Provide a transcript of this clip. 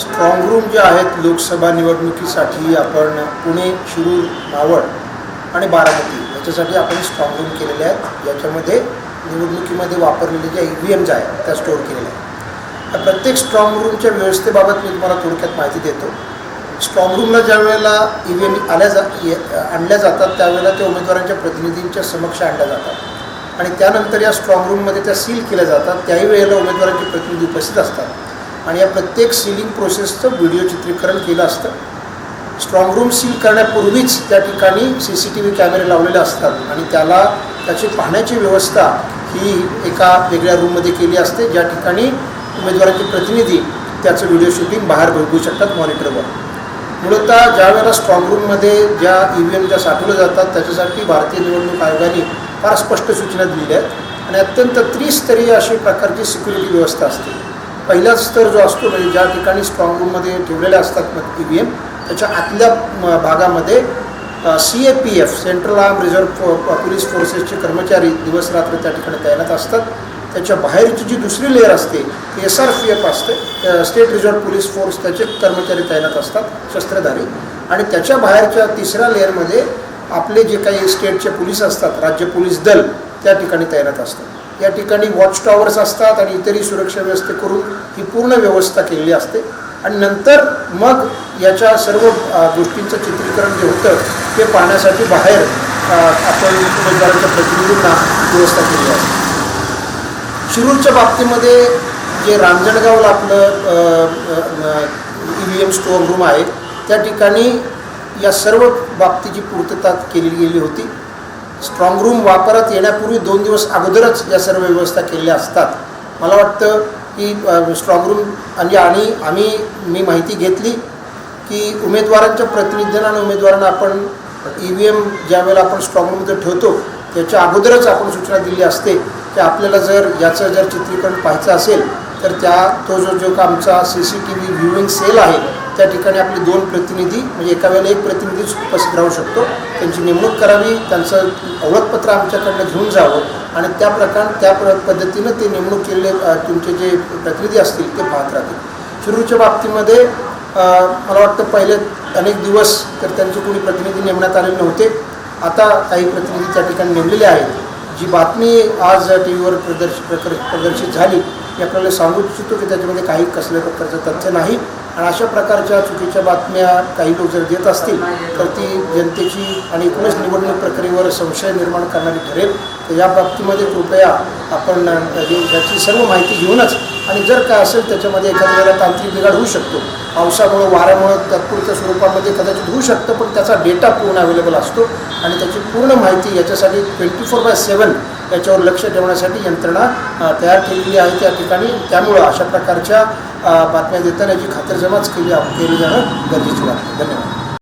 Strong room जे आहेत लोकसभा निवडणुकीसाठी आपण पुणे शिरूर मावळ आणि बारामती याच्यासाठी आपण स्ट्रॉंग रूम केलेले आहेत. याच्यामध्ये निवडणुकीमध्ये वापरलेले ज्या ई व्ही एम्स आहेत त्या स्टोअर केलेल्या आहेत. त्या प्रत्येक स्ट्रॉंग रूमच्या व्यवस्थेबाबत मी तुम्हाला थोडक्यात माहिती देतो. स्ट्रॉंग रूमला ज्या वेळेला ई व्ही एम आल्या जा आणल्या जातात त्यावेळेला त्या उमेदवारांच्या प्रतिनिधींच्या समक्ष आणल्या जातात. आणि त्यानंतर या स्ट्रॉंग रूममध्ये त्या सील केल्या जातात. त्याही वेळेला उमेदवारांचे प्रतिनिधी उपस्थित असतात. आणि या प्रत्येक सीलिंग प्रोसेसचं व्हिडिओ चित्रीकरण केलं असतं. स्ट्रॉंग रूम सील करण्यापूर्वीच त्या ठिकाणी सी सी टी व्ही कॅमेरे लावलेले असतात आणि त्याला त्याची पाहण्याची व्यवस्था ही एका वेगळ्या रूममध्ये केली असते ज्या ठिकाणी उमेदवारांचे प्रतिनिधी त्याचं व्हिडिओ शूटिंग बाहेर बघू शकतात मॉनिटरवर मूलतः ज्या वेळेला स्ट्रॉंग रूममध्ये ज्या ई व्ही एम ज्या साठवल्या जातात त्याच्यासाठी भारतीय निवडणूक आयोगाने फार स्पष्ट सूचना दिलेल्या आहेत. आणि अत्यंत त्रिस्तरीय अशी प्रकारची सिक्युरिटी व्यवस्था असते. पहिला स्तर जो असतो म्हणजे ज्या ठिकाणी स्ट्रॉंग रूममध्ये ठेवलेल्या असतात ई व्ही एम त्याच्या आतल्या म, भागामध्ये C A P F central arm reserve police फोर्सेसचे कर्मचारी दिवस रात्र त्या ठिकाणी तैनात असतात. त्याच्या बाहेरची जी दुसरी लेअर असते ती एस आर पी एफ असते. स्टेट रिझर्व्ह पोलीस फोर्स त्याचे कर्मचारी तैनात असतात शस्त्रधारी. आणि त्याच्या बाहेरच्या तिसऱ्या लेअरमध्ये आपले जे काही स्टेटचे पोलीस असतात राज्य पोलीस दल त्या ठिकाणी तैनात असतात. या ठिकाणी वॉच टॉवर्स असतात आणि इतरही सुरक्षा व्यवस्थे करून ही पूर्ण व्यवस्था केलेली असते. आणि नंतर मग याच्या सर्व गोष्टींचं चित्रीकरण जे होतं ते पाहण्यासाठी बाहेर आपण उमेदवारांच्या प्रतिनिधींना व्यवस्था केली असते. शिरूरच्या बाबतीमध्ये जे रांजणगावला आपलं E V M strong room आहे त्या ठिकाणी या सर्व बाबतीची पूर्तता केली गेली होती. स्ट्रॉंग रूम वापरात येण्यापूर्वी दोन दिवस अगोदरच या सर्व व्यवस्था केलेल्या असतात. मला वाटतं की स्ट्रॉंग रूम म्हणजे आणि आम्ही मी माहिती घेतली की उमेदवारांच्या प्रतिनिधींना आणि उमेदवारांना आपण ई व्ही एम ज्यावेळेला आपण स्ट्रॉंग रूममध्ये ठेवतो त्याच्या अगोदरच आपण सूचना दिली असते की आपल्याला जर याचं जर चित्रीकरण पाहायचं असेल तर त्या तो जो जो का आमचा C C T V viewing cell आहे त्या ठिकाणी आपले दोन प्रतिनिधी म्हणजे एका वेळेला एक प्रतिनिधी उपस्थित राहू शकतो. त्यांची नेमणूक करावी त्यांचं ओळखपत्र आमच्याकडनं घेऊन जावं आणि त्या प्रकार त्या प्र पद्धतीनं ते नेमणूक केलेले तुमचे जे प्रतिनिधी असतील ते पाहत राहतील. शिरूरच्या बाबतीमध्ये मला वाटतं पहिले अनेक दिवस तर त्यांचे कोणी प्रतिनिधी नेमण्यात आलेले नव्हते. आता काही प्रतिनिधी त्या ठिकाणी नेमलेले आहेत. जी बातमी आज टी व्हीवर प्रदर्श प्रकर प्रदर्शित झाली ती आपल्याला सांगू इच्छितो की त्याच्यामध्ये काही कसल्या प्रकारचं तथ्य नाही. आणि अशा प्रकारच्या चुकीच्या बातम्या काही लोक जर देत असतील तर ती जनतेची आणि एकूणच निवडणूक प्रक्रियेवर संशय निर्माण करणारी ठरेल. तर या बाबतीमध्ये कृपया आपण याची सर्व माहिती घेऊनच आणि जर काय असेल त्याच्यामध्ये एखाद्या वेळेला तांत्रिक बिघाड होऊ शकतो. पावसामुळं वाऱ्यामुळं तात्पुरत्या स्वरूपामध्ये कदाचित होऊ शकतं पण त्याचा डेटा पूर्ण अवेलेबल असतो आणि त्याची पूर्ण माहिती याच्यासाठी ट्वेंटी फोर बाय सेवन याच्यावर लक्ष ठेवण्यासाठी यंत्रणा तयार केलेली आहे त्या ठिकाणी. त्यामुळं अशा प्रकारच्या बातम्या देताना याची खातरजमाच केली केली जाणं गरजेची वाटते. धन्यवाद.